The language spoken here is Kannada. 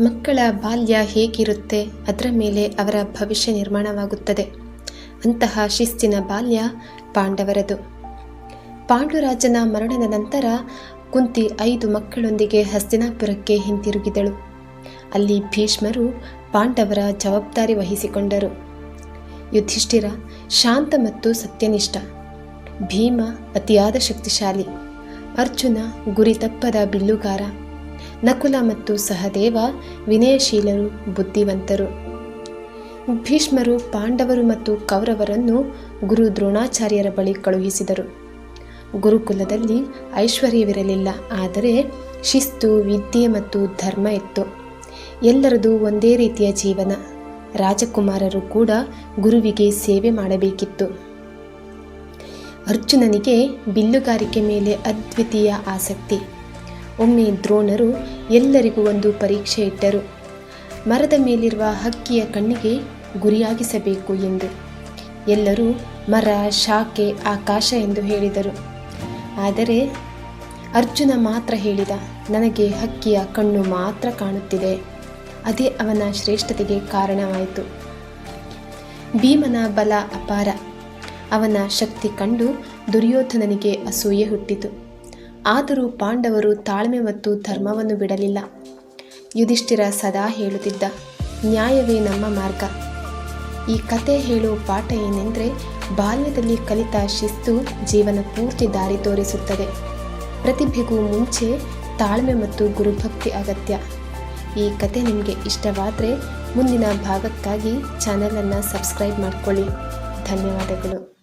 ಮಕ್ಕಳ ಬಾಲ್ಯ ಹೇಗಿರುತ್ತೆ ಅದರ ಮೇಲೆ ಅವರ ಭವಿಷ್ಯ ನಿರ್ಮಾಣವಾಗುತ್ತದೆ. ಅಂತಹ ಶಿಸ್ತಿನ ಬಾಲ್ಯ ಪಾಂಡವರದು. ಪಾಂಡುರಾಜನ ಮರಣದ ನಂತರ ಕುಂತಿ ಐದು ಮಕ್ಕಳೊಂದಿಗೆ ಹಸ್ತಿನಾಪುರಕ್ಕೆ ಹಿಂತಿರುಗಿದಳು. ಅಲ್ಲಿ ಭೀಷ್ಮರು ಪಾಂಡವರ ಜವಾಬ್ದಾರಿ ವಹಿಸಿಕೊಂಡರು. ಯುಧಿಷ್ಠಿರ ಶಾಂತ ಮತ್ತು ಸತ್ಯನಿಷ್ಠ. ಭೀಮ ಅತಿಯಾದ ಶಕ್ತಿಶಾಲಿ. ಅರ್ಜುನ ಗುರಿ ತಪ್ಪದ ಬಿಲ್ಲುಗಾರ. ನಕುಲ ಮತ್ತು ಸಹದೇವ ವಿನಯಶೀಲರು, ಬುದ್ಧಿವಂತರು. ಭೀಷ್ಮರು, ಪಾಂಡವರು ಮತ್ತು ಕೌರವರನ್ನು ಗುರು ದ್ರೋಣಾಚಾರ್ಯರ ಬಳಿ ಕಳುಹಿಸಿದರು. ಗುರುಕುಲದಲ್ಲಿ ಐಶ್ವರ್ಯವಿರಲಿಲ್ಲ, ಆದರೆ ಶಿಸ್ತು, ವಿದ್ಯೆ ಮತ್ತು ಧರ್ಮ ಇತ್ತು. ಎಲ್ಲರದು ಒಂದೇ ರೀತಿಯ ಜೀವನ. ರಾಜಕುಮಾರರು ಕೂಡ ಗುರುವಿಗೆ ಸೇವೆ ಮಾಡಬೇಕಿತ್ತು. ಅರ್ಜುನನಿಗೆ ಬಿಲ್ಲುಗಾರಿಕೆ ಮೇಲೆ ಅದ್ವಿತೀಯ ಆಸಕ್ತಿ. ಒಮ್ಮೆ ದ್ರೋಣರು ಎಲ್ಲರಿಗೂ ಒಂದು ಪರೀಕ್ಷೆ ಇಟ್ಟರು. ಮರದ ಮೇಲಿರುವ ಹಕ್ಕಿಯ ಕಣ್ಣಿಗೆ ಗುರಿಯಾಗಿಸಬೇಕು ಎಂದು. ಎಲ್ಲರೂ ಮರ, ಶಾಖೆ, ಆಕಾಶ ಎಂದು ಹೇಳಿದರು. ಆದರೆ ಅರ್ಜುನ ಮಾತ್ರ ಹೇಳಿದ, ನನಗೆ ಹಕ್ಕಿಯ ಕಣ್ಣು ಮಾತ್ರ ಕಾಣುತ್ತಿದೆ. ಅದೇ ಅವನ ಶ್ರೇಷ್ಠತೆಗೆ ಕಾರಣವಾಯಿತು. ಭೀಮನ ಬಲ ಅಪಾರ. ಅವನ ಶಕ್ತಿ ಕಂಡು ದುರ್ಯೋಧನನಿಗೆ ಅಸೂಯೆ ಹುಟ್ಟಿತು. ಆದರೂ ಪಾಂಡವರು ತಾಳ್ಮೆ ಮತ್ತು ಧರ್ಮವನ್ನು ಬಿಡಲಿಲ್ಲ. ಯುಧಿಷ್ಠಿರ ಸದಾ ಹೇಳುತ್ತಿದ್ದ, ನ್ಯಾಯವೇ ನಮ್ಮ ಮಾರ್ಗ. ಈ ಕತೆ ಹೇಳುವ ಪಾಠ ಏನೆಂದರೆ, ಬಾಲ್ಯದಲ್ಲಿ ಕಲಿತ ಶಿಸ್ತು ಜೀವನ ಪೂರ್ತಿ ದಾರಿ ತೋರಿಸುತ್ತದೆ. ಪ್ರತಿಭೆಗೂ ಮುಂಚೆ ತಾಳ್ಮೆ ಮತ್ತು ಗುರುಭಕ್ತಿ ಅಗತ್ಯ. ಈ ಕತೆ ನಿಮಗೆ ಇಷ್ಟವಾದರೆ ಮುಂದಿನ ಭಾಗಕ್ಕಾಗಿ ಚಾನಲನ್ನು ಸಬ್ಸ್ಕ್ರೈಬ್ ಮಾಡಿಕೊಳ್ಳಿ. ಧನ್ಯವಾದಗಳು.